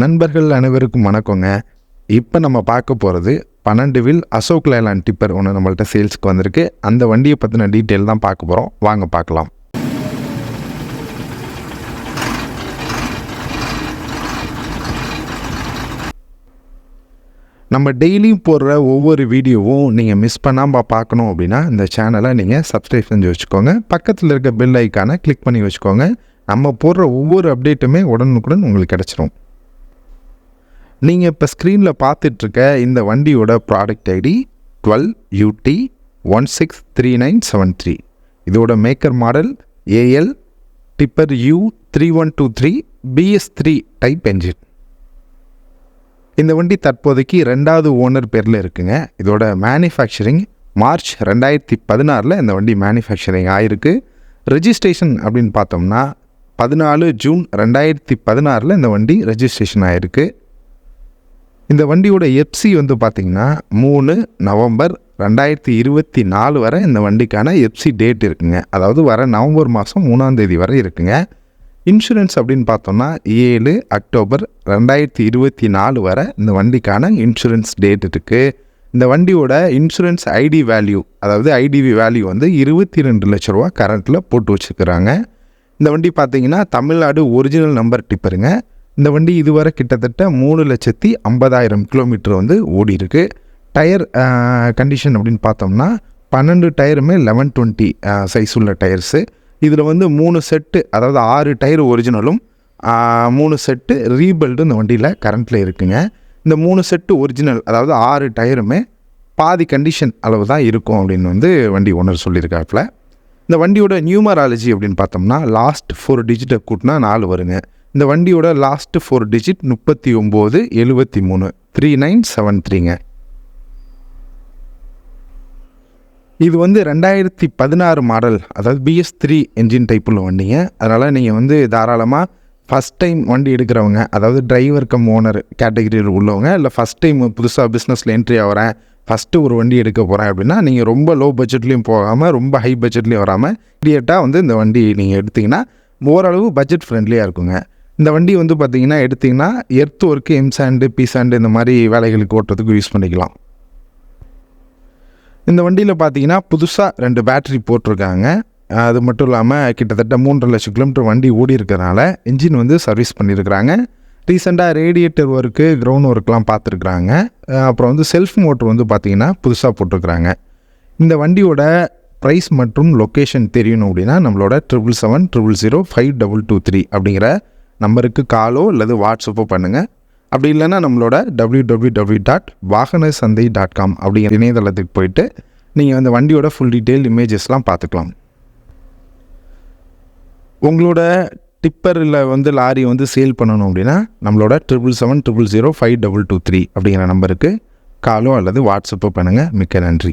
நண்பர்கள் அனைவருக்கும் வணக்கங்க. இப்போ நம்ம பார்க்க போகிறது பன்னெண்டு வில் அசோக் லேலாண்ட் டிப்பர் ஒன்று நம்மள்ட்ட சேல்ஸ்க்கு வந்திருக்கு. அந்த வண்டியை பற்றின டீட்டெயில் தான் பார்க்க போகிறோம் வாங்க பார்க்கலாம். நம்ம டெய்லியும் போடுற ஒவ்வொரு வீடியோவும் நீங்கள் மிஸ் பண்ணாமல் பார்க்கணும் அப்படின்னா இந்த சேனலை நீங்கள் சப்ஸ்கிரைப் செஞ்சு வச்சுக்கோங்க. பக்கத்தில் இருக்க பெல் ஐக்கானை கிளிக் பண்ணி வச்சுக்கோங்க. நம்ம போடுற ஒவ்வொரு அப்டேட்டுமே உடனுக்குடன் உங்களுக்கு கிடச்சிரும். நீங்கள் இப்போ ஸ்க்ரீனில் பார்த்துட்ருக்க இந்த வண்டியோட product ID twelve UD one six three nine seven three இதோட maker model AL tipper U three one two three BS three type engine இந்த வண்டி தற்போதைக்கு ரெண்டாவது ஓனர் பேரில் இருக்குங்க. இதோட மேனுஃபேக்சரிங் மார்ச் ரெண்டாயிரத்தி பதினாறில் இந்த வண்டி மேனுஃபேக்சரிங் ஆயிருக்கு. ரெஜிஸ்ட்ரேஷன் அப்படின்னு பார்த்தோம்னா பதினாலு ஜூன் ரெண்டாயிரத்தி பதினாறில் இந்த வண்டி ரெஜிஸ்ட்ரேஷன் ஆயிருக்கு. இந்த வண்டியோட எப்சி வந்து பார்த்திங்கன்னா மூணு நவம்பர் ரெண்டாயிரத்தி இருபத்தி நாலு வரை இந்த வண்டிக்கான எப்சி டேட் இருக்குங்க. அதாவது வர நவம்பர் மாதம் மூணாந்தேதி வரை இருக்குங்க. இன்சூரன்ஸ் அப்படின்னு பார்த்தோம்னா ஏழு அக்டோபர் ரெண்டாயிரத்தி இருபத்தி நாலு வரை இந்த வண்டிக்கான இன்சூரன்ஸ் டேட் இருக்குது இந்த வண்டியோட இன்சூரன்ஸ் ஐடி வேல்யூ அதாவது ஐடிவி வேல்யூ வந்து இருபத்தி ரெண்டு லட்ச ரூபா கரண்ட்டில் போட்டு வச்சுக்கிறாங்க இந்த வண்டி பார்த்தீங்கன்னா தமிழ்நாடு ஒரிஜினல் நம்பர் டிப்பருங்க இந்த வண்டி இதுவரை கிட்டத்தட்ட மூணு லட்சத்தி ஐம்பதாயிரம் கிலோமீட்டர் வந்து ஓடி இருக்கு டயர் கண்டிஷன் அப்படின்னு பார்த்தோம்னா பன்னெண்டு டயருமே லெவன் டுவெண்ட்டி சைஸ் உள்ள டயர்ஸு. இதில் வந்து மூணு செட்டு அதாவது ஆறு டயர் ஒரிஜினலும் மூணு செட்டு ரீபில்டு இந்த வண்டியில் கரண்ட்டில் இருக்குங்க. இந்த மூணு செட்டு ஒரிஜினல் அதாவது ஆறு டயருமே பாதி கண்டிஷன் அளவு தான் இருக்கும் அப்படின்னு வந்து வண்டி ஓனர் சொல்லியிருக்காப்புல. இந்த வண்டியோட நியூமராலஜி அப்படின்னு பார்த்தோம்னா லாஸ்ட் ஃபோர் டிஜிட்டை கூட்டினா நாலு வருங்க. இந்த வண்டியோட லாஸ்ட்டு ஃபோர் டிஜிட் முப்பத்தி ஒம்பது எழுபத்தி மூணு த்ரீ நைன் செவன் த்ரீங்க இது வந்து ரெண்டாயிரத்தி பதினாறு மாடல் அதாவது பிஎஸ் த்ரீ என்ஜின் டைப் உள்ள வண்டிங்க. அதனால் நீங்கள் வந்து தாராளமாக ஃபஸ்ட் டைம் வண்டி எடுக்கிறவங்க அதாவது டிரைவர் கம் ஓனர் கேட்டகரியில் உள்ளவங்க இல்லை ஃபஸ்ட் டைம் புதுசாக பிஸ்னஸில் என்ட்ரி ஆகிறேன் ஃபஸ்ட்டு ஒரு வண்டி எடுக்க போகிறேன் அப்படின்னா நீங்கள் ரொம்ப லோ பட்ஜெட்லேயும் போகாமல் ரொம்ப ஹை பட்ஜெட்லேயும் வராமல் இடியட்டாக வந்து இந்த வண்டி நீங்கள் எடுத்திங்கன்னா ஓரளவு பட்ஜெட் ஃப்ரெண்ட்லியாக இருக்குங்க. இந்த வண்டி வந்து பார்த்தீங்கன்னா எடுத்திங்கன்னா earth work M sand P sand இந்த மாதிரி வேலைகளுக்கு ஓட்டுறதுக்கு யூஸ் பண்ணிக்கலாம். இந்த வண்டியில் பார்த்தீங்கன்னா புதுசாக ரெண்டு பேட்டரி போட்டிருக்காங்க. அது மட்டும் இல்லாமல் கிட்டத்தட்ட மூன்றரை லட்சம் கிலோமீட்டர் வண்டி ஓடி இருக்கிறனால இன்ஜின் வந்து சர்வீஸ் பண்ணியிருக்கிறாங்க ரீசெண்டாக ரேடியேட்டர் ஒர்க்கு க்ரௌண்ட் ஒர்க்லாம் பார்த்துருக்குறாங்க. அப்புறம் வந்து செல்ஃப் மோட்ரு வந்து பார்த்திங்கன்னா புதுசாக போட்டிருக்கிறாங்க. இந்த வண்டியோட ப்ரைஸ் மற்றும் லொக்கேஷன் தெரியணும் அப்படின்னா நம்மளோட triple seven triple zero five double two three அப்படிங்கிற நம்பருக்கு காலோ அல்லது வாட்ஸ்அப்போ பண்ணுங்கள் அப்படி இல்லைன்னா நம்மளோட டபிள்யூ டபிள்யூ டபிள்யூ டாட் வாகன சந்தை டாட் காம் அப்படிங்கிற இணையதளத்துக்கு போயிட்டு நீங்கள் அந்த வண்டியோட ஃபுல் டீட்டெயில் இமேஜஸ்லாம் பார்த்துக்கலாம். உங்களோட டிப்பரில் வந்து லாரி வந்து சேல் பண்ணணும் அப்படின்னா நம்மளோட triple seven triple zero five double two three அப்படிங்கிற நம்பருக்கு காலோ அல்லது வாட்ஸ்அப்போ பண்ணுங்கள் மிக்க நன்றி.